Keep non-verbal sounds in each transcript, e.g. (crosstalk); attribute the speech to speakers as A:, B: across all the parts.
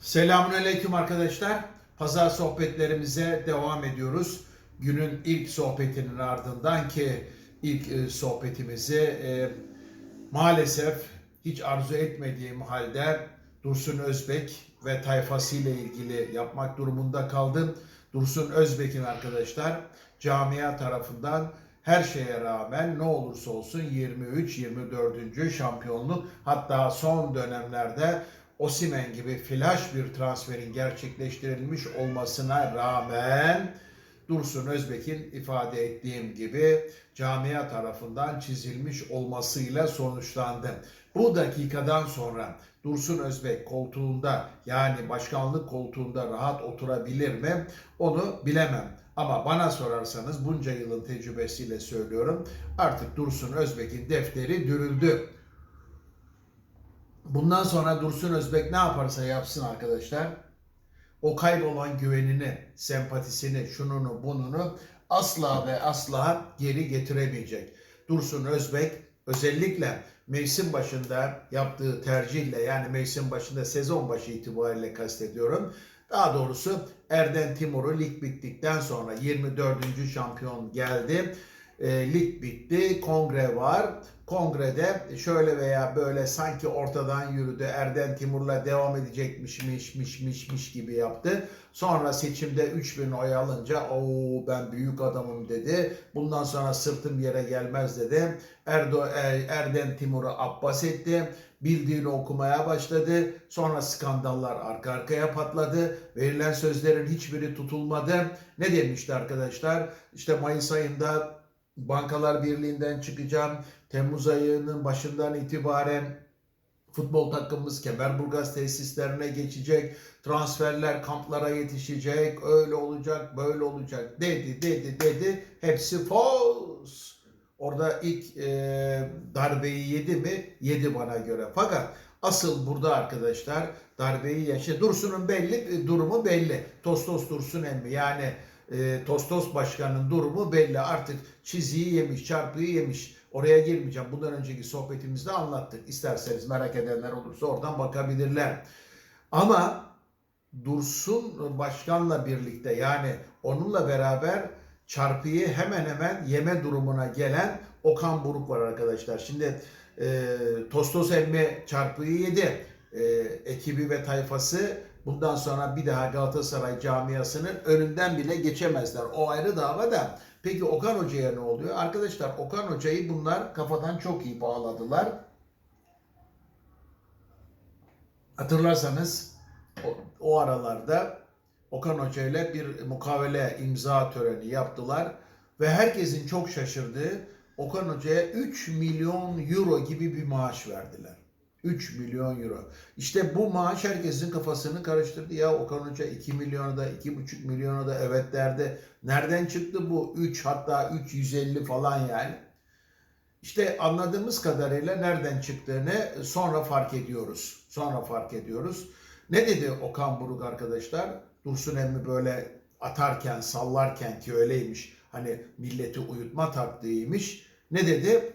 A: Selamünaleyküm arkadaşlar. Pazar sohbetlerimize devam ediyoruz. Günün ilk sohbetinin ardından ki ilk e, sohbetimizi e, maalesef hiç arzu etmediğim halde Dursun Özbek ve tayfasıyla ilgili yapmak durumunda kaldım. Dursun Özbek'in arkadaşlar camia tarafından her şeye rağmen ne olursa olsun 23-24. şampiyonluk hatta son dönemlerde Osimen gibi flash bir transferin gerçekleştirilmiş olmasına rağmen Dursun Özbek'in ifade ettiğim gibi camia tarafından çizilmiş olmasıyla sonuçlandı. Bu dakikadan sonra Dursun Özbek koltuğunda yani başkanlık koltuğunda rahat oturabilir mi? Onu bilemem. Ama bana sorarsanız bunca yılın tecrübesiyle söylüyorum. Artık Dursun Özbek'in defteri dürüldü. Bundan sonra Dursun Özbek ne yaparsa yapsın arkadaşlar. O kaybolan güvenini, sempatisini, şununu, bununu asla ve asla geri getiremeyecek. Dursun Özbek özellikle mevsim başında yaptığı tercihle yani mevsim başında sezon başı itibariyle kastediyorum. Daha doğrusu Erden Timur'u lig bittikten sonra 24. şampiyon geldi. E, lig bitti, kongre var. Kongrede şöyle veya böyle sanki ortadan yürüdü. Erden Timur'la devam edecekmişmiş, miş, miş, miş gibi yaptı. Sonra seçimde 3000 oy alınca o ben büyük adamım dedi. Bundan sonra sırtım yere gelmez dedi. Erdo, Er- Erden Timur'u abbas etti. Bildiğini okumaya başladı. Sonra skandallar arka arkaya patladı. Verilen sözlerin hiçbiri tutulmadı. Ne demişti arkadaşlar? İşte Mayıs ayında Bankalar Birliği'nden çıkacağım. Temmuz ayının başından itibaren futbol takımımız Kemerburgaz tesislerine geçecek. Transferler kamplara yetişecek. Öyle olacak, böyle olacak dedi, dedi, dedi. Hepsi false. Orada ilk e, darbeyi yedi mi? Yedi bana göre. Fakat asıl burada arkadaşlar darbeyi yaşa. Dursun'un belli, durumu belli. Tostos Dursun emmi yani e, Tostos Başkan'ın durumu belli. Artık çiziyi yemiş, çarpıyı yemiş. Oraya girmeyeceğim. Bundan önceki sohbetimizde anlattık. İsterseniz merak edenler olursa oradan bakabilirler. Ama Dursun Başkan'la birlikte yani onunla beraber çarpıyı hemen hemen yeme durumuna gelen Okan Buruk var arkadaşlar. Şimdi e, Tostos emmi çarpıyı yedi. E, ekibi ve tayfası bundan sonra bir daha Galatasaray camiasının önünden bile geçemezler. O ayrı dava da. Peki Okan Hoca'ya ne oluyor? Arkadaşlar Okan Hoca'yı bunlar kafadan çok iyi bağladılar. Hatırlarsanız o, o aralarda Okan Hoca ile bir mukavele imza töreni yaptılar ve herkesin çok şaşırdığı Okan Hoca'ya 3 milyon euro gibi bir maaş verdiler. 3 milyon euro. İşte bu maaş herkesin kafasını karıştırdı. Ya Okan Hoca 2 milyona da 2,5 milyona da evet derdi. Nereden çıktı bu 3 hatta 350 falan yani. İşte anladığımız kadarıyla nereden çıktığını sonra fark ediyoruz. Sonra fark ediyoruz. Ne dedi Okan Buruk arkadaşlar? Dursun emmi böyle atarken, sallarken ki öyleymiş. Hani milleti uyutma taktiğiymiş. Ne dedi?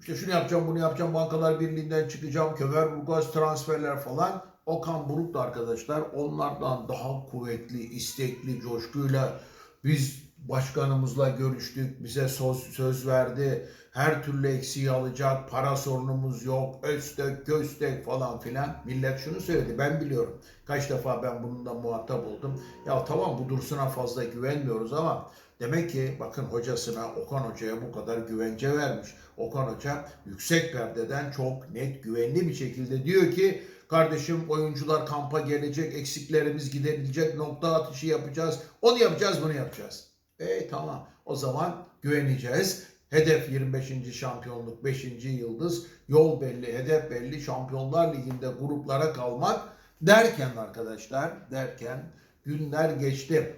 A: İşte şunu yapacağım, bunu yapacağım, Bankalar Birliği'nden çıkacağım, Kömerburgaz transferler falan. Okan Buruk da arkadaşlar onlardan daha kuvvetli, istekli, coşkuyla biz başkanımızla görüştük, bize söz, söz verdi. Her türlü eksiği alacak, para sorunumuz yok, östek, köstek falan filan. Millet şunu söyledi, ben biliyorum. Kaç defa ben bununla muhatap oldum. Ya tamam bu Dursun'a fazla güvenmiyoruz ama demek ki bakın hocasına, Okan Hoca'ya bu kadar güvence vermiş. Okan Hoca yüksek perdeden çok net, güvenli bir şekilde diyor ki Kardeşim oyuncular kampa gelecek, eksiklerimiz giderilecek, nokta atışı yapacağız. Onu yapacağız, bunu yapacağız. E tamam. O zaman güveneceğiz. Hedef 25. şampiyonluk, 5. yıldız. Yol belli, hedef belli. Şampiyonlar Ligi'nde gruplara kalmak derken arkadaşlar, derken günler geçti.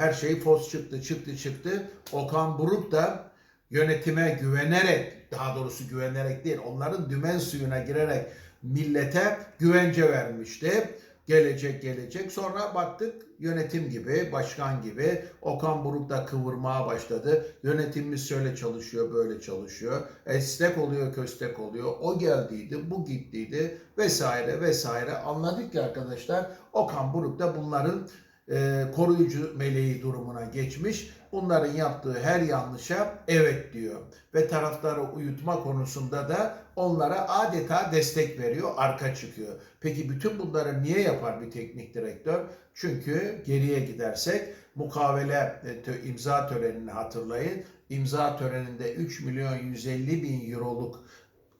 A: Her şey fos çıktı, çıktı, çıktı. Okan Buruk da yönetime güvenerek, daha doğrusu güvenerek değil, onların dümen suyuna girerek millete güvence vermişti. Gelecek gelecek. Sonra baktık yönetim gibi, başkan gibi Okan Buruk da kıvırmaya başladı. Yönetimimiz şöyle çalışıyor, böyle çalışıyor. Esnek oluyor, köstek oluyor. O geldiydi, bu gittiydi vesaire vesaire. Anladık ki arkadaşlar Okan Buruk da bunların e, koruyucu meleği durumuna geçmiş. Bunların yaptığı her yanlışa evet diyor. Ve taraftarı uyutma konusunda da onlara adeta destek veriyor, arka çıkıyor. Peki bütün bunları niye yapar bir teknik direktör? Çünkü geriye gidersek mukavele e, imza törenini hatırlayın. İmza töreninde 3 milyon 150 bin euroluk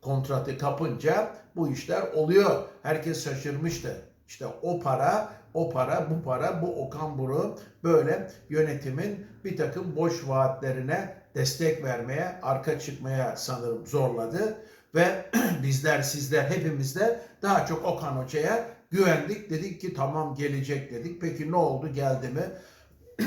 A: kontratı kapınca bu işler oluyor. Herkes şaşırmıştı. İşte o para, o para, bu para, bu Okan Buruk böyle yönetimin bir takım boş vaatlerine destek vermeye, arka çıkmaya sanırım zorladı. Ve (clears throat) bizler, sizler, hepimiz de daha çok Okan Hoca'ya güvendik. Dedik ki tamam gelecek dedik. Peki ne oldu? Geldi mi? (clears throat)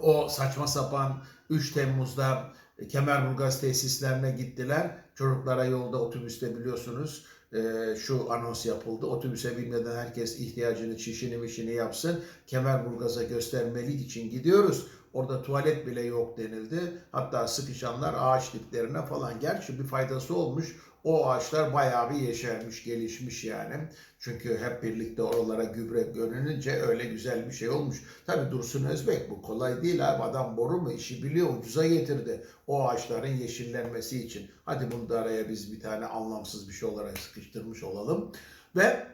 A: o saçma sapan 3 Temmuz'da Kemerburgaz tesislerine gittiler. Çocuklara yolda otobüste biliyorsunuz e, şu anons yapıldı. Otobüse binmeden herkes ihtiyacını, çişini, mişini yapsın. Kemerburgaz'a göstermelik için gidiyoruz. Orada tuvalet bile yok denildi. Hatta sıkışanlar ağaç diplerine falan. Gerçi bir faydası olmuş. O ağaçlar bayağı bir yeşermiş, gelişmiş yani. Çünkü hep birlikte oralara gübre görününce öyle güzel bir şey olmuş. Tabi Dursun Özbek bu kolay değil abi. Adam boru mu işi biliyor ucuza getirdi. O ağaçların yeşillenmesi için. Hadi bunu da araya biz bir tane anlamsız bir şey olarak sıkıştırmış olalım. Ve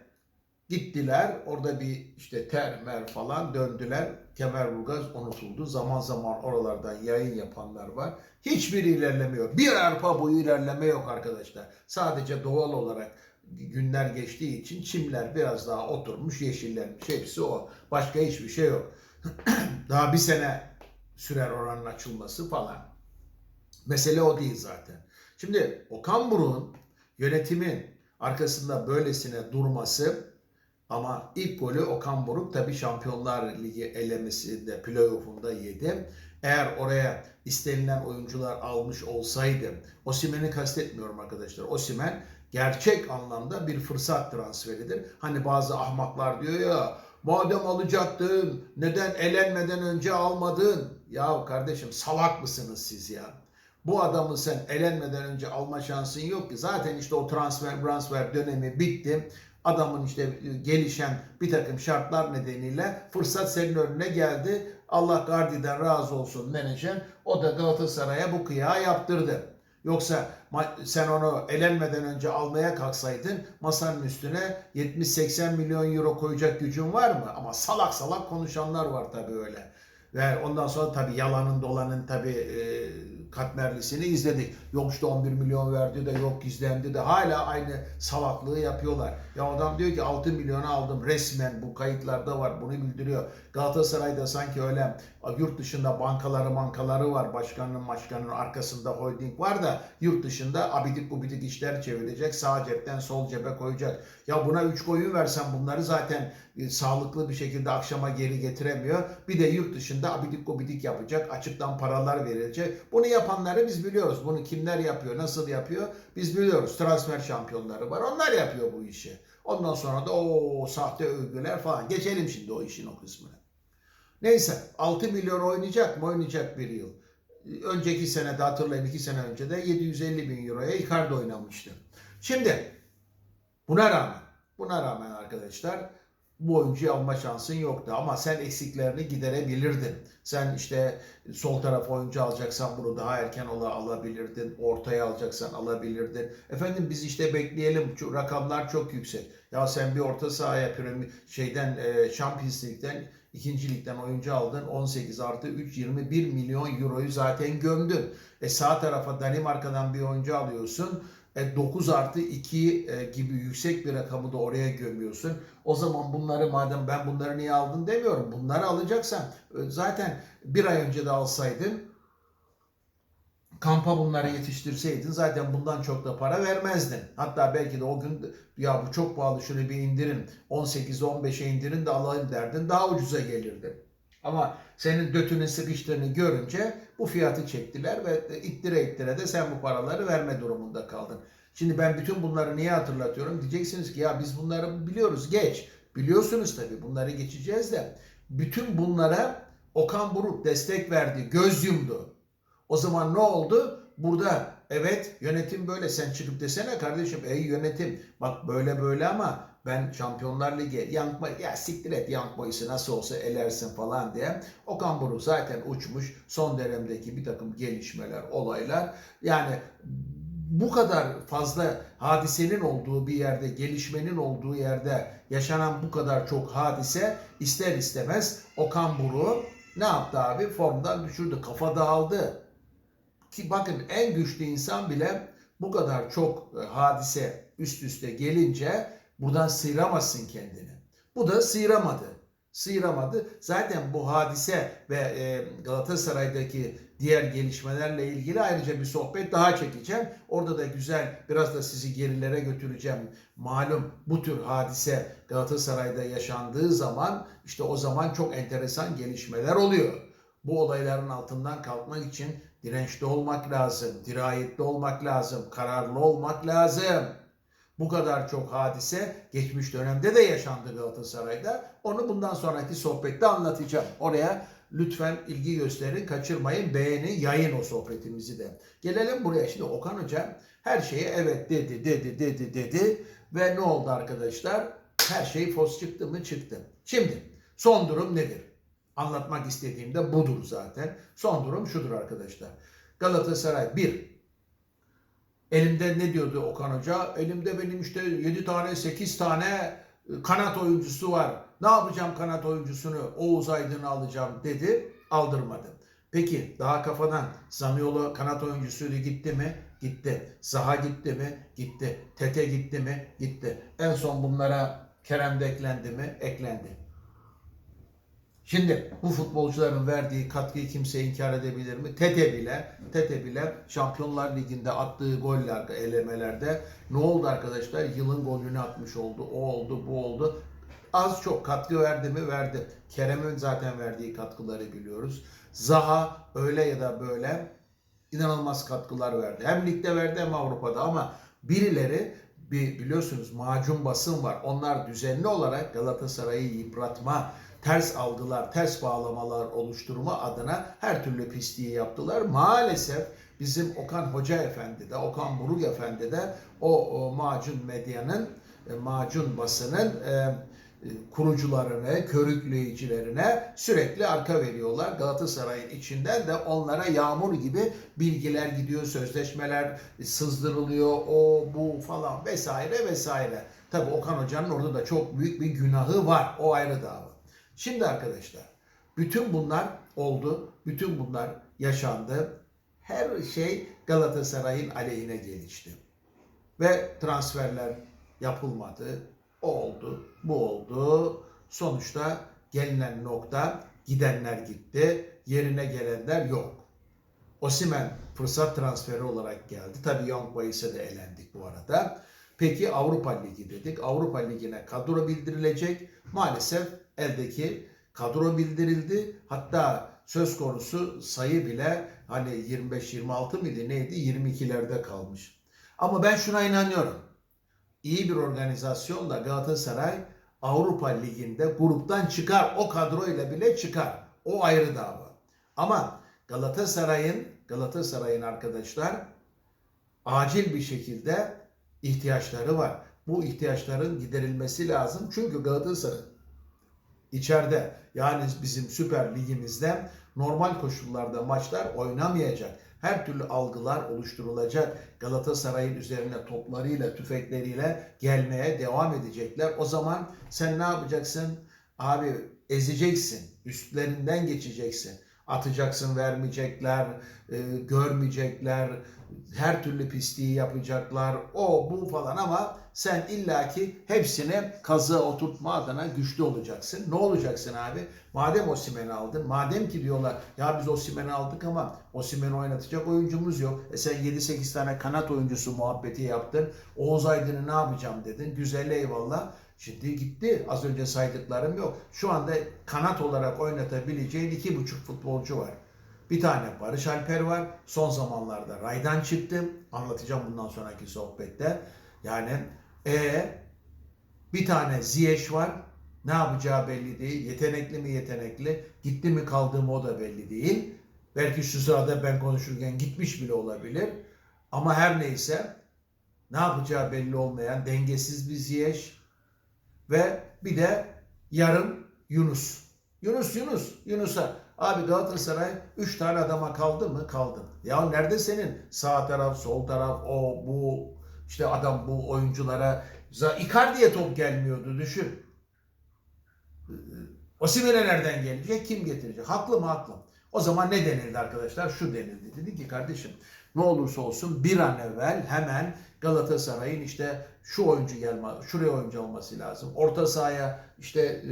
A: gittiler orada bir işte termer falan döndüler. Kemerburgaz unutuldu. Zaman zaman oralardan yayın yapanlar var. Hiçbir ilerlemiyor. Bir arpa boyu ilerleme yok arkadaşlar. Sadece doğal olarak günler geçtiği için çimler biraz daha oturmuş, yeşillenmiş. Hepsi o. Başka hiçbir şey yok. (clears throat) daha bir sene sürer oranın açılması falan. Mesele o değil zaten. Şimdi Okan Buruk'un yönetimin arkasında böylesine durması ama ilk golü Okan Buruk tabii Şampiyonlar Ligi elemesinde, playoff'unda yedi. Eğer oraya istenilen oyuncular almış olsaydı, Osimhen'i kastetmiyorum arkadaşlar. Osimhen gerçek anlamda bir fırsat transferidir. Hani bazı ahmaklar diyor ya, madem alacaktın, neden elenmeden önce almadın? Ya kardeşim salak mısınız siz ya? Bu adamı sen elenmeden önce alma şansın yok ki. Zaten işte o transfer transfer dönemi bitti. Adamın işte gelişen bir takım şartlar nedeniyle fırsat senin önüne geldi. Allah Gardi'den razı olsun menajer. O da Galatasaray'a bu kıyağı yaptırdı. Yoksa sen onu elenmeden önce almaya kalksaydın masanın üstüne 70-80 milyon euro koyacak gücün var mı? Ama salak salak konuşanlar var tabii öyle. Ve ondan sonra tabii yalanın dolanın tabii e, katmerlisini izledik. Yok işte 11 milyon verdi de yok gizlendi de hala aynı salaklığı yapıyorlar. Ya adam diyor ki 6 milyonu aldım resmen bu kayıtlarda var bunu bildiriyor. Galatasaray'da sanki öyle yurt dışında bankaları bankaları var. Başkanın başkanın arkasında holding var da yurt dışında abidik gubidik işler çevirecek. Sağ cepten sol cebe koyacak. Ya buna 3 koyun versen bunları zaten e, sağlıklı bir şekilde akşama geri getiremiyor. Bir de yurt dışında abidik gubidik yapacak. Açıktan paralar verilecek. Bunu yapanları biz biliyoruz. Bunu kimler yapıyor, nasıl yapıyor biz biliyoruz. Transfer şampiyonları var. Onlar yapıyor bu işi. Ondan sonra da o sahte övgüler falan. Geçelim şimdi o işin o kısmına. Neyse 6 milyon oynayacak mı? Oynayacak bir yıl. Önceki sene de hatırlayın 2 sene önce de 750 bin euroya Icardi oynamıştı. Şimdi buna rağmen buna rağmen arkadaşlar bu oyuncuyu alma şansın yoktu ama sen eksiklerini giderebilirdin. Sen işte sol taraf oyuncu alacaksan bunu daha erken ola alabilirdin. Ortaya alacaksan alabilirdin. Efendim biz işte bekleyelim. Şu rakamlar çok yüksek. Ya sen bir orta sahaya premi şeyden e, Champions League'den ikinci ligden oyuncu aldın. 18 artı 3 21 milyon euroyu zaten gömdün. E sağ tarafa Danimarka'dan bir oyuncu alıyorsun. E, 9 artı 2 e, gibi yüksek bir rakamı da oraya gömüyorsun. O zaman bunları madem ben bunları niye aldın demiyorum. Bunları alacaksan e, zaten bir ay önce de alsaydın kampa bunları yetiştirseydin zaten bundan çok da para vermezdin. Hatta belki de o gün ya bu çok pahalı şunu bir indirin 18'e 15'e indirin de alayım derdin daha ucuza gelirdi. Ama senin dötünün sıkıştığını görünce bu fiyatı çektiler ve ittire ittire de sen bu paraları verme durumunda kaldın. Şimdi ben bütün bunları niye hatırlatıyorum? Diyeceksiniz ki ya biz bunları biliyoruz geç. Biliyorsunuz tabii bunları geçeceğiz de bütün bunlara Okan Buruk destek verdi, göz yumdu. O zaman ne oldu? Burada evet yönetim böyle sen çıkıp desene kardeşim ey yönetim bak böyle böyle ama ben Şampiyonlar Ligi Boy, ya siktir et Boys'u nasıl olsa elersin falan diye. Okan Buruk zaten uçmuş son dönemdeki bir takım gelişmeler, olaylar. Yani bu kadar fazla hadisenin olduğu bir yerde, gelişmenin olduğu yerde yaşanan bu kadar çok hadise ister istemez Okan Buruk ne yaptı abi? Formdan düşürdü, kafa dağıldı. Ki bakın en güçlü insan bile bu kadar çok e, hadise üst üste gelince buradan sıyıramazsın kendini. Bu da sıyıramadı. Sıyıramadı. Zaten bu hadise ve e, Galatasaray'daki diğer gelişmelerle ilgili ayrıca bir sohbet daha çekeceğim. Orada da güzel biraz da sizi gerilere götüreceğim. Malum bu tür hadise Galatasaray'da yaşandığı zaman işte o zaman çok enteresan gelişmeler oluyor. Bu olayların altından kalkmak için dirençli olmak lazım, dirayetli olmak lazım, kararlı olmak lazım. Bu kadar çok hadise geçmiş dönemde de yaşandı Galatasaray'da. Onu bundan sonraki sohbette anlatacağım. Oraya lütfen ilgi gösterin, kaçırmayın, beğenin, yayın o sohbetimizi de. Gelelim buraya. Şimdi Okan Hoca her şeye evet dedi, dedi, dedi, dedi ve ne oldu arkadaşlar? Her şey fos çıktı mı? Çıktı. Şimdi son durum nedir? Anlatmak istediğim de budur zaten. Son durum şudur arkadaşlar. Galatasaray 1. Elimde ne diyordu Okan Hoca? Elimde benim işte 7 tane 8 tane e, kanat oyuncusu var. Ne yapacağım kanat oyuncusunu? Oğuz Aydın'ı alacağım dedi. Aldırmadı. Peki daha kafadan Zaniolo kanat oyuncusuyla gitti mi? Gitti. Zaha gitti mi? Gitti. Tete gitti mi? Gitti. En son bunlara Kerem de eklendi mi? Eklendi. Şimdi bu futbolcuların verdiği katkıyı kimse inkar edebilir mi? Tete bile, Tete bile Şampiyonlar Ligi'nde attığı goller, elemelerde ne oldu arkadaşlar? Yılın golünü atmış oldu, o oldu, bu oldu. Az çok katkı verdi mi? Verdi. Kerem'in zaten verdiği katkıları biliyoruz. Zaha öyle ya da böyle inanılmaz katkılar verdi. Hem ligde verdi hem Avrupa'da ama birileri bir biliyorsunuz macun basın var. Onlar düzenli olarak Galatasaray'ı yıpratma, ters algılar, ters bağlamalar oluşturma adına her türlü pisliği yaptılar. Maalesef bizim Okan Hoca Efendi de, Okan Buruk Efendi de o, o macun medyanın, e, macun basının e, kurucularını, körükleyicilerine sürekli arka veriyorlar. Galatasaray'ın içinden de onlara yağmur gibi bilgiler gidiyor, sözleşmeler sızdırılıyor, o bu falan vesaire vesaire. Tabi Okan Hoca'nın orada da çok büyük bir günahı var. O ayrı dava. Şimdi arkadaşlar bütün bunlar oldu. Bütün bunlar yaşandı. Her şey Galatasaray'ın aleyhine gelişti. Ve transferler yapılmadı. O oldu, bu oldu. Sonuçta gelinen nokta gidenler gitti. Yerine gelenler yok. Osimen fırsat transferi olarak geldi. Tabii Young Boys'e de elendik bu arada. Peki Avrupa Ligi dedik. Avrupa Ligi'ne kadro bildirilecek. Maalesef eldeki kadro bildirildi. Hatta söz konusu sayı bile hani 25-26 mıydı neydi 22'lerde kalmış. Ama ben şuna inanıyorum. İyi bir organizasyonla Galatasaray Avrupa Ligi'nde gruptan çıkar. O kadroyla bile çıkar. O ayrı dava. Ama Galatasaray'ın Galatasaray'ın arkadaşlar acil bir şekilde ihtiyaçları var. Bu ihtiyaçların giderilmesi lazım. Çünkü Galatasaray içeride yani bizim Süper Ligimizde normal koşullarda maçlar oynamayacak. Her türlü algılar oluşturulacak. Galatasaray'ın üzerine toplarıyla, tüfekleriyle gelmeye devam edecekler. O zaman sen ne yapacaksın? Abi ezeceksin. Üstlerinden geçeceksin. Atacaksın vermeyecekler, e, görmeyecekler, her türlü pisliği yapacaklar, o bu falan ama sen illaki hepsini kazığa oturtma adına güçlü olacaksın. Ne olacaksın abi? Madem Osimhen'i aldın, madem ki diyorlar ya biz Osimhen'i aldık ama Osimhen'i oynatacak oyuncumuz yok. E sen 7-8 tane kanat oyuncusu muhabbeti yaptın. Oğuz Aydın'ı ne yapacağım dedin. Güzel eyvallah. Şimdi gitti. Az önce saydıklarım yok. Şu anda kanat olarak oynatabileceğin iki buçuk futbolcu var. Bir tane Barış Alper var. Son zamanlarda raydan çıktı. Anlatacağım bundan sonraki sohbette. Yani e bir tane Ziyech var. Ne yapacağı belli değil. Yetenekli mi yetenekli. Gitti mi kaldı mı o da belli değil. Belki şu sırada ben konuşurken gitmiş bile olabilir. Ama her neyse ne yapacağı belli olmayan dengesiz bir Ziyech ve bir de yarın Yunus. Yunus Yunus Yunus'a abi Galatasaray 3 tane adama kaldı mı? Kaldı. Ya nerede senin sağ taraf, sol taraf, o bu işte adam bu oyunculara Icardi'ye top gelmiyordu düşün. Osimhen'e nereden gelecek? Kim getirecek? Haklı mı? Haklı. O zaman ne denildi arkadaşlar? Şu denildi. Dedi ki kardeşim ne olursa olsun bir an evvel hemen Galatasaray'ın işte şu oyuncu gelme, şuraya oyuncu olması lazım. Orta sahaya işte e,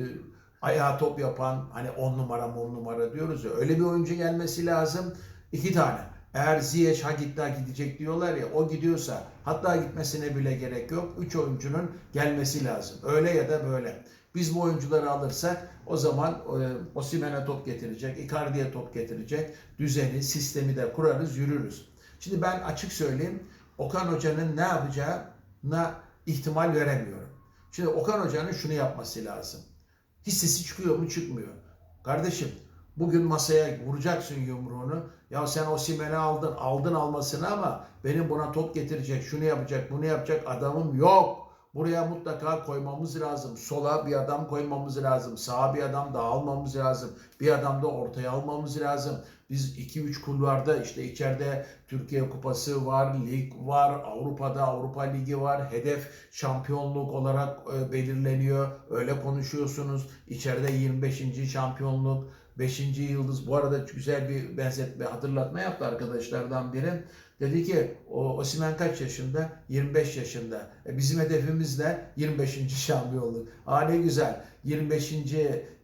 A: ayağa top yapan hani 10 numara 10 numara diyoruz ya öyle bir oyuncu gelmesi lazım. İki tane. Eğer Ziyech ha gitti ha gidecek diyorlar ya o gidiyorsa hatta gitmesine bile gerek yok. Üç oyuncunun gelmesi lazım. Öyle ya da böyle. Biz bu oyuncuları alırsak o zaman e, Osimhen'e top getirecek, Icardi'ye top getirecek. Düzeni, sistemi de kurarız, yürürüz. Şimdi ben açık söyleyeyim. Okan Hoca'nın ne yapacağına ihtimal veremiyorum. Şimdi Okan Hoca'nın şunu yapması lazım. Hissesi çıkıyor mu çıkmıyor. Kardeşim bugün masaya vuracaksın yumruğunu. Ya sen Osimhen'i aldın, aldın almasını ama benim buna top getirecek, şunu yapacak, bunu yapacak adamım yok. Buraya mutlaka koymamız lazım. Sola bir adam koymamız lazım. Sağa bir adam daha almamız lazım. Bir adam da ortaya almamız lazım. Biz 2-3 kulvarda işte içeride Türkiye Kupası var, lig var, Avrupa'da Avrupa Ligi var. Hedef şampiyonluk olarak e, belirleniyor. Öyle konuşuyorsunuz. İçeride 25. şampiyonluk, 5. yıldız. Bu arada güzel bir benzetme, hatırlatma yaptı arkadaşlardan biri. Dedi ki o Osimhen kaç yaşında? 25 yaşında. E, bizim hedefimiz de 25. şampiyonluk. Aa ne güzel. 25.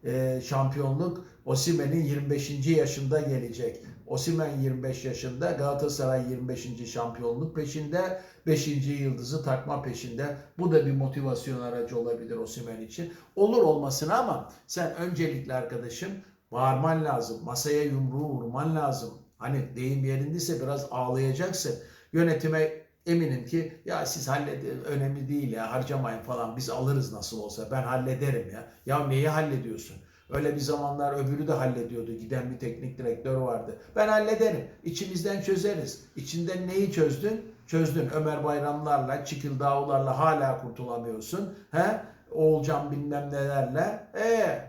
A: e, şampiyonluk Osimhen'in 25. yaşında gelecek. Osimhen 25 yaşında, Galatasaray 25. şampiyonluk peşinde, 5. yıldızı takma peşinde. Bu da bir motivasyon aracı olabilir Osimhen için. Olur olmasına ama sen öncelikle arkadaşım bağırman lazım. Masaya yumruğu vurman lazım. Hani deyim yerindeyse biraz ağlayacaksın. Yönetime eminim ki ya siz halledin önemli değil ya harcamayın falan biz alırız nasıl olsa ben hallederim ya. Ya neyi hallediyorsun? Öyle bir zamanlar öbürü de hallediyordu. Giden bir teknik direktör vardı. Ben hallederim. İçimizden çözeriz. İçinden neyi çözdün? Çözdün. Ömer Bayramlarla, Çikil Dağlarla hala kurtulamıyorsun. He? Oğulcan bilmem nelerle. E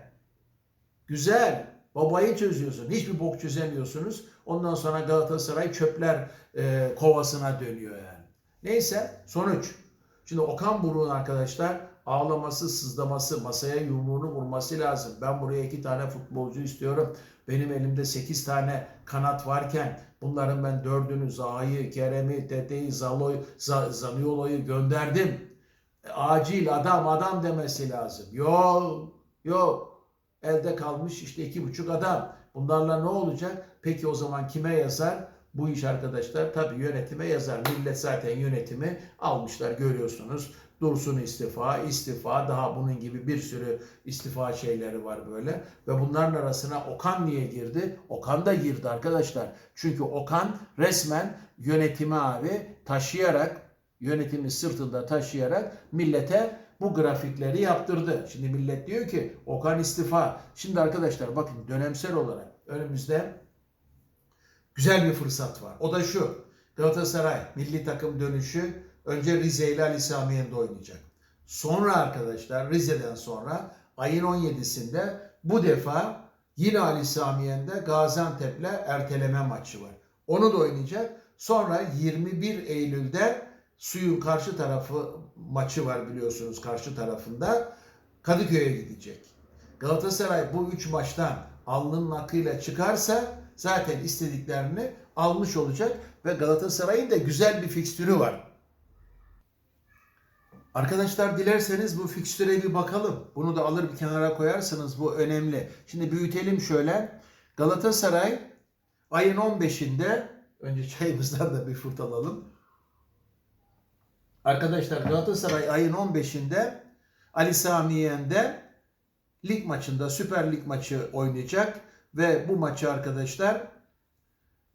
A: güzel. Babayı çözüyorsun. Hiçbir bok çözemiyorsunuz. Ondan sonra Galatasaray çöpler e, kovasına dönüyor yani. Neyse sonuç. Şimdi Okan Buruk'un arkadaşlar ağlaması, sızlaması, masaya yumruğunu vurması lazım. Ben buraya iki tane futbolcu istiyorum. Benim elimde sekiz tane kanat varken bunların ben dördünü Zaha'yı, Kerem'i, Tete'yi, Zaloy, Zaniolo'yu gönderdim. E, acil adam adam demesi lazım. Yok, yok. Elde kalmış işte iki buçuk adam. Bunlarla ne olacak? Peki o zaman kime yazar? Bu iş arkadaşlar tabii yönetime yazar. Millet zaten yönetimi almışlar görüyorsunuz. Dursun istifa, istifa, daha bunun gibi bir sürü istifa şeyleri var böyle. Ve bunların arasına Okan niye girdi? Okan da girdi arkadaşlar. Çünkü Okan resmen yönetimi abi taşıyarak, yönetimi sırtında taşıyarak millete bu grafikleri yaptırdı. Şimdi millet diyor ki Okan istifa. Şimdi arkadaşlar bakın dönemsel olarak önümüzde güzel bir fırsat var. O da şu. Galatasaray milli takım dönüşü önce Rize ile Ali Sami oynayacak. Sonra arkadaşlar Rize'den sonra ayın 17'sinde bu defa yine Ali Sami Gaziantep'le erteleme maçı var. Onu da oynayacak. Sonra 21 Eylül'de suyun karşı tarafı maçı var biliyorsunuz karşı tarafında. Kadıköy'e gidecek. Galatasaray bu üç maçtan alnının akıyla çıkarsa zaten istediklerini almış olacak ve Galatasaray'ın da güzel bir fikstürü var. Arkadaşlar dilerseniz bu fikstüre bir bakalım. Bunu da alır bir kenara koyarsınız. Bu önemli. Şimdi büyütelim şöyle. Galatasaray ayın 15'inde önce çayımızdan da bir fırt alalım. Arkadaşlar Galatasaray ayın 15'inde Ali Sami Yen'de lig maçında Süper Lig maçı oynayacak ve bu maçı arkadaşlar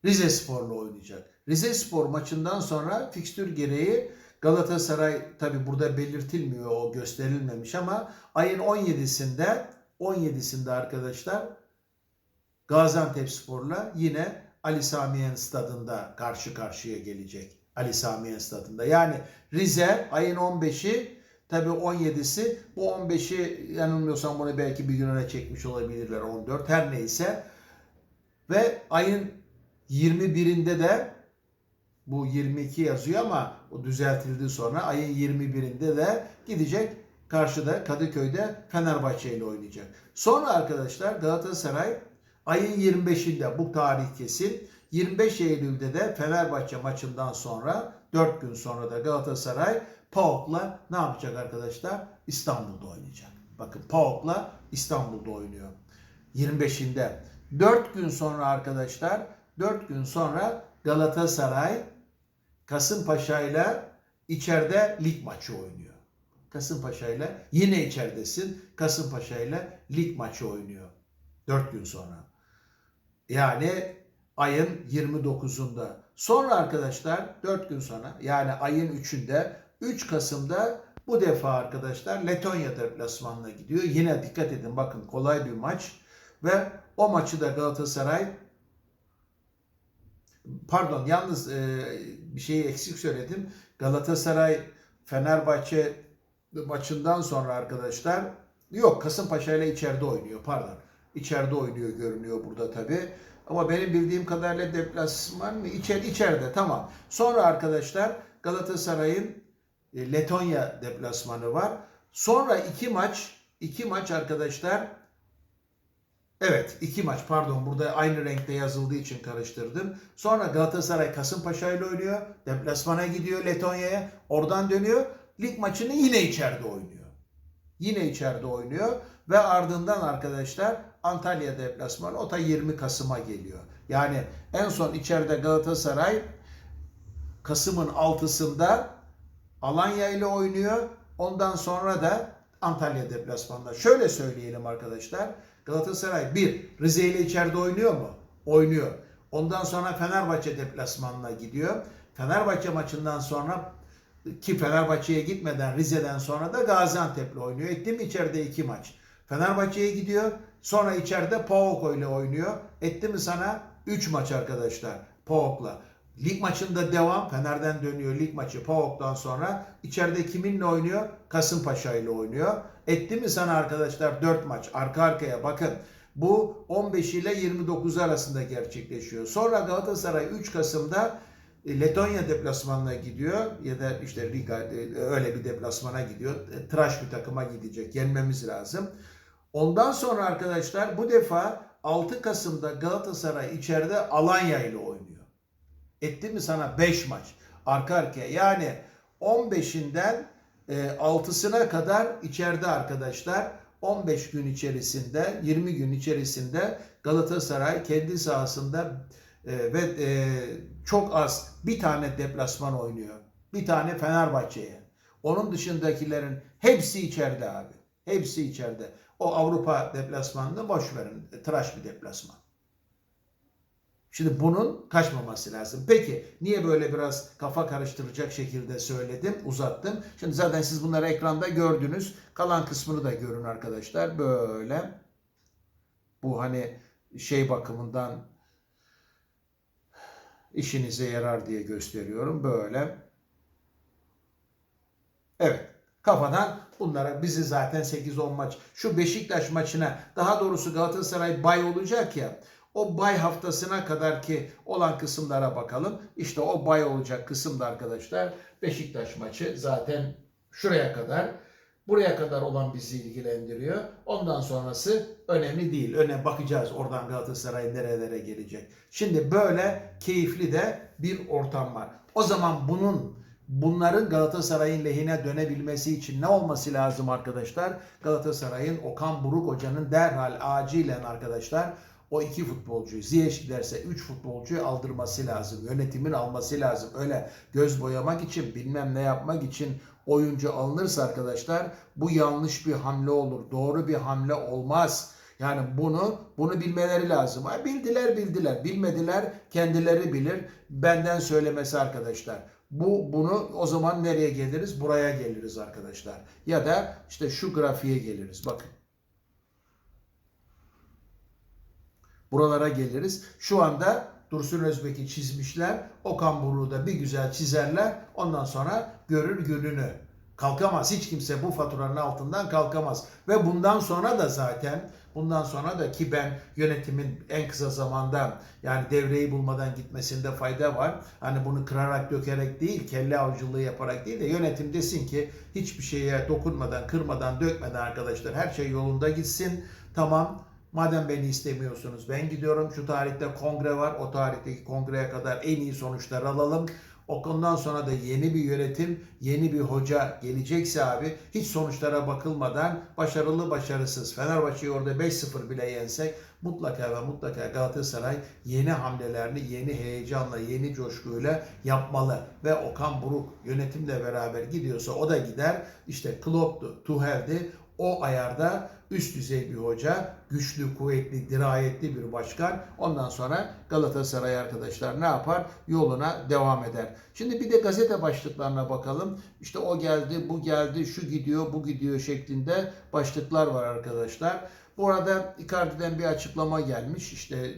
A: Rize Spor'la oynayacak. Rize Spor maçından sonra fikstür gereği Galatasaray tabi burada belirtilmiyor o gösterilmemiş ama ayın 17'sinde 17'sinde arkadaşlar Gaziantepspor'la yine Ali Samiyen stadında karşı karşıya gelecek. Ali Samiyen stadında. Yani Rize ayın 15'i tabi 17'si bu 15'i yanılmıyorsam bunu belki bir gün öne çekmiş olabilirler 14 her neyse. Ve ayın 21'inde de bu 22 yazıyor ama o düzeltildi sonra ayın 21'inde de gidecek. Karşıda Kadıköy'de Fenerbahçe ile oynayacak. Sonra arkadaşlar Galatasaray ayın 25'inde bu tarih kesin 25 Eylül'de de Fenerbahçe maçından sonra 4 gün sonra da Galatasaray PAOK'la ne yapacak arkadaşlar? İstanbul'da oynayacak. Bakın PAOK'la İstanbul'da oynuyor. 25'inde. 4 gün sonra arkadaşlar 4 gün sonra Galatasaray Kasımpaşa ile içeride lig maçı oynuyor. Kasımpaşa ile yine içeridesin. Kasımpaşa ile lig maçı oynuyor. 4 gün sonra. Yani ayın 29'unda. Sonra arkadaşlar 4 gün sonra yani ayın 3'ünde 3 Kasım'da bu defa arkadaşlar Letonya deplasmanına gidiyor. Yine dikkat edin bakın kolay bir maç ve o maçı da Galatasaray pardon yalnız e, bir şeyi eksik söyledim. Galatasaray Fenerbahçe maçından sonra arkadaşlar yok Kasımpaşa ile içeride oynuyor pardon. İçeride oynuyor görünüyor burada tabi. Ama benim bildiğim kadarıyla deplasman mı? İçer, içeride tamam. Sonra arkadaşlar Galatasaray'ın e, Letonya deplasmanı var. Sonra iki maç iki maç arkadaşlar Evet iki maç pardon burada aynı renkte yazıldığı için karıştırdım. Sonra Galatasaray Kasımpaşa ile oynuyor. Deplasmana gidiyor Letonya'ya. Oradan dönüyor. Lig maçını yine içeride oynuyor. Yine içeride oynuyor. Ve ardından arkadaşlar Antalya deplasmanı o da 20 Kasım'a geliyor. Yani en son içeride Galatasaray Kasım'ın 6'sında Alanya ile oynuyor. Ondan sonra da Antalya deplasmanında. Şöyle söyleyelim arkadaşlar. Galatasaray bir Rize ile içeride oynuyor mu? Oynuyor. Ondan sonra Fenerbahçe deplasmanına gidiyor. Fenerbahçe maçından sonra ki Fenerbahçe'ye gitmeden Rize'den sonra da Gaziantep'le oynuyor. Etti mi içeride iki maç. Fenerbahçe'ye gidiyor. Sonra içeride PAOK ile oynuyor. Etti mi sana 3 maç arkadaşlar PAOK'la. Lig maçında devam. Fener'den dönüyor lig maçı PAOK'tan sonra. içeride kiminle oynuyor? Kasımpaşa ile oynuyor. Etti mi sana arkadaşlar 4 maç arka arkaya bakın. Bu 15 ile 29 arasında gerçekleşiyor. Sonra Galatasaray 3 Kasım'da e, Letonya deplasmanına gidiyor ya da işte Riga e, öyle bir deplasmana gidiyor. E, Tıraş bir takıma gidecek. Yenmemiz lazım. Ondan sonra arkadaşlar bu defa 6 Kasım'da Galatasaray içeride Alanya ile oynuyor. Etti mi sana 5 maç arka arkaya. Yani 15'inden 6'sına kadar içeride arkadaşlar 15 gün içerisinde 20 gün içerisinde Galatasaray kendi sahasında e, ve e, çok az bir tane deplasman oynuyor. Bir tane Fenerbahçe'ye. Onun dışındakilerin hepsi içeride abi. Hepsi içeride. O Avrupa deplasmanını boş verin. Tıraş bir deplasman. Şimdi bunun kaçmaması lazım. Peki niye böyle biraz kafa karıştıracak şekilde söyledim, uzattım? Şimdi zaten siz bunları ekranda gördünüz. Kalan kısmını da görün arkadaşlar. Böyle. Bu hani şey bakımından işinize yarar diye gösteriyorum. Böyle. Evet. Kafadan bunlara bizi zaten 8-10 maç şu Beşiktaş maçına daha doğrusu Galatasaray bay olacak ya o bay haftasına kadar ki olan kısımlara bakalım. İşte o bay olacak kısımda arkadaşlar Beşiktaş maçı zaten şuraya kadar buraya kadar olan bizi ilgilendiriyor. Ondan sonrası önemli değil. Öne bakacağız oradan Galatasaray nerelere gelecek. Şimdi böyle keyifli de bir ortam var. O zaman bunun bunların Galatasaray'ın lehine dönebilmesi için ne olması lazım arkadaşlar? Galatasaray'ın Okan Buruk hocanın derhal acilen arkadaşlar o iki futbolcuyu Ziyech giderse üç futbolcuyu aldırması lazım. Yönetimin alması lazım. Öyle göz boyamak için bilmem ne yapmak için oyuncu alınırsa arkadaşlar bu yanlış bir hamle olur. Doğru bir hamle olmaz. Yani bunu bunu bilmeleri lazım. Ay bildiler bildiler. Bilmediler kendileri bilir. Benden söylemesi arkadaşlar. Bu bunu o zaman nereye geliriz? Buraya geliriz arkadaşlar. Ya da işte şu grafiğe geliriz. Bakın. Buralara geliriz. Şu anda Dursun Özbek'i çizmişler. Okan Buruk'u da bir güzel çizerler. Ondan sonra görür gününü. Kalkamaz. Hiç kimse bu faturanın altından kalkamaz. Ve bundan sonra da zaten bundan sonra da ki ben yönetimin en kısa zamanda yani devreyi bulmadan gitmesinde fayda var. Hani bunu kırarak dökerek değil, kelle avcılığı yaparak değil de yönetim desin ki hiçbir şeye dokunmadan, kırmadan, dökmeden arkadaşlar her şey yolunda gitsin. Tamam Madem beni istemiyorsunuz ben gidiyorum. Şu tarihte kongre var. O tarihteki kongreye kadar en iyi sonuçlar alalım. Ondan sonra da yeni bir yönetim, yeni bir hoca gelecekse abi hiç sonuçlara bakılmadan başarılı başarısız Fenerbahçe'yi orada 5-0 bile yensek mutlaka ve mutlaka Galatasaray yeni hamlelerini yeni heyecanla, yeni coşkuyla yapmalı. Ve Okan Buruk yönetimle beraber gidiyorsa o da gider. İşte Klopp'tu, Tuhel'di. O ayarda üst düzey bir hoca, güçlü, kuvvetli, dirayetli bir başkan. Ondan sonra Galatasaray arkadaşlar ne yapar? Yoluna devam eder. Şimdi bir de gazete başlıklarına bakalım. İşte o geldi, bu geldi, şu gidiyor, bu gidiyor şeklinde başlıklar var arkadaşlar. Bu arada Icardi'den bir açıklama gelmiş. İşte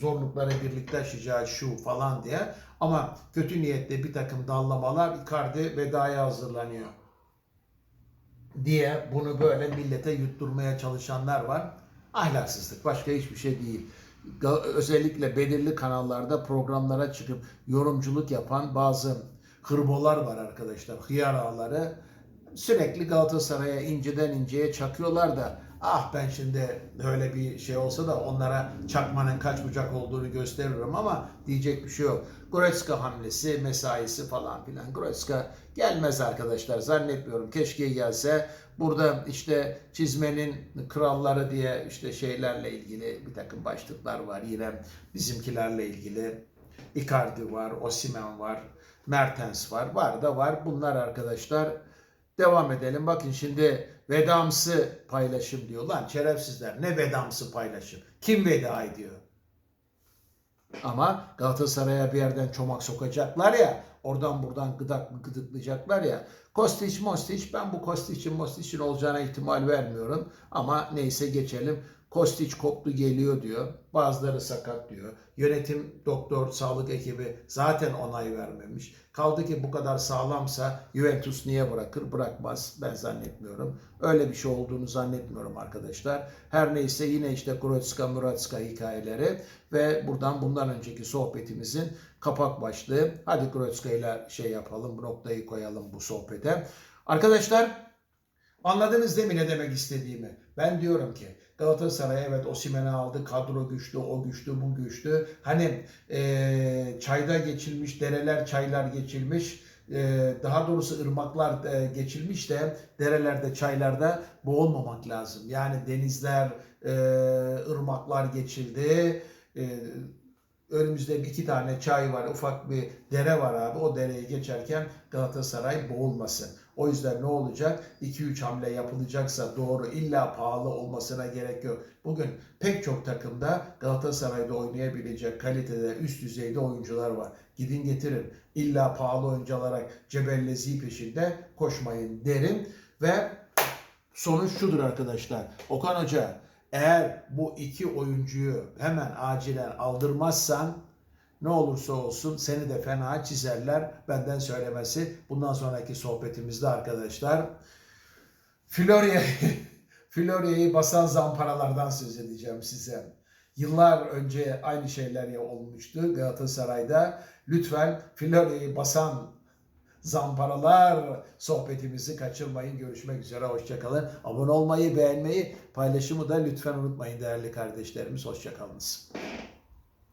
A: zorlukları birlikte aşacağı şu falan diye. Ama kötü niyette bir takım dallamalar Icardi vedaya hazırlanıyor diye bunu böyle millete yutturmaya çalışanlar var. Ahlaksızlık başka hiçbir şey değil. Özellikle belirli kanallarda programlara çıkıp yorumculuk yapan bazı hırbolar var arkadaşlar. Hıyar ağları sürekli Galatasaray'a inceden inceye çakıyorlar da ah ben şimdi öyle bir şey olsa da onlara çakmanın kaç bucak olduğunu gösteririm ama diyecek bir şey yok. Goretzka hamlesi, mesaisi falan filan. Goretzka gelmez arkadaşlar zannetmiyorum. Keşke gelse. Burada işte çizmenin kralları diye işte şeylerle ilgili bir takım başlıklar var. Yine bizimkilerle ilgili. Icardi var, Osimen var, Mertens var. Var da var. Bunlar arkadaşlar Devam edelim. Bakın şimdi vedamsı paylaşım diyor. Lan şerefsizler ne vedamsı paylaşım? Kim veda ediyor? Ama Galatasaray'a bir yerden çomak sokacaklar ya. Oradan buradan gıdak gıdıklayacaklar ya. Kostiç Mostiç ben bu Kostiç'in Mostiç'in olacağına ihtimal vermiyorum. Ama neyse geçelim. Kostiç koptu geliyor diyor. Bazıları sakat diyor. Yönetim, doktor, sağlık ekibi zaten onay vermemiş. Kaldı ki bu kadar sağlamsa Juventus niye bırakır? Bırakmaz. Ben zannetmiyorum. Öyle bir şey olduğunu zannetmiyorum arkadaşlar. Her neyse yine işte Kuroçka, Muratska hikayeleri ve buradan bundan önceki sohbetimizin kapak başlığı. Hadi Kuroçka ile şey yapalım, noktayı koyalım bu sohbete. Arkadaşlar anladınız değil mi ne demek istediğimi? Ben diyorum ki Galatasaray evet Osimhen'i aldı. Kadro güçlü, o güçlü, bu güçlü. Hani e, çayda geçilmiş, dereler çaylar geçilmiş. E, daha doğrusu ırmaklar e, geçilmiş de derelerde, çaylarda boğulmamak lazım. Yani denizler, e, ırmaklar geçildi. Önümüzde iki tane çay var, ufak bir dere var abi. O dereyi geçerken Galatasaray boğulmasın. O yüzden ne olacak? 2-3 hamle yapılacaksa doğru illa pahalı olmasına gerek yok. Bugün pek çok takımda Galatasaray'da oynayabilecek kalitede üst düzeyde oyuncular var. Gidin getirin. İlla pahalı oyuncu olarak cebellezi peşinde koşmayın derim. Ve sonuç şudur arkadaşlar. Okan Hoca eğer bu iki oyuncuyu hemen acilen aldırmazsan ne olursa olsun seni de fena çizerler. Benden söylemesi. Bundan sonraki sohbetimizde arkadaşlar Florya'yı (laughs) Florya'yı basan zamparalardan söz edeceğim size. Yıllar önce aynı şeyler ya olmuştu Galatasaray'da. Lütfen Florya'yı basan zamparalar sohbetimizi kaçırmayın. Görüşmek üzere. Hoşçakalın. Abone olmayı, beğenmeyi, paylaşımı da lütfen unutmayın değerli kardeşlerimiz. Hoşçakalınız.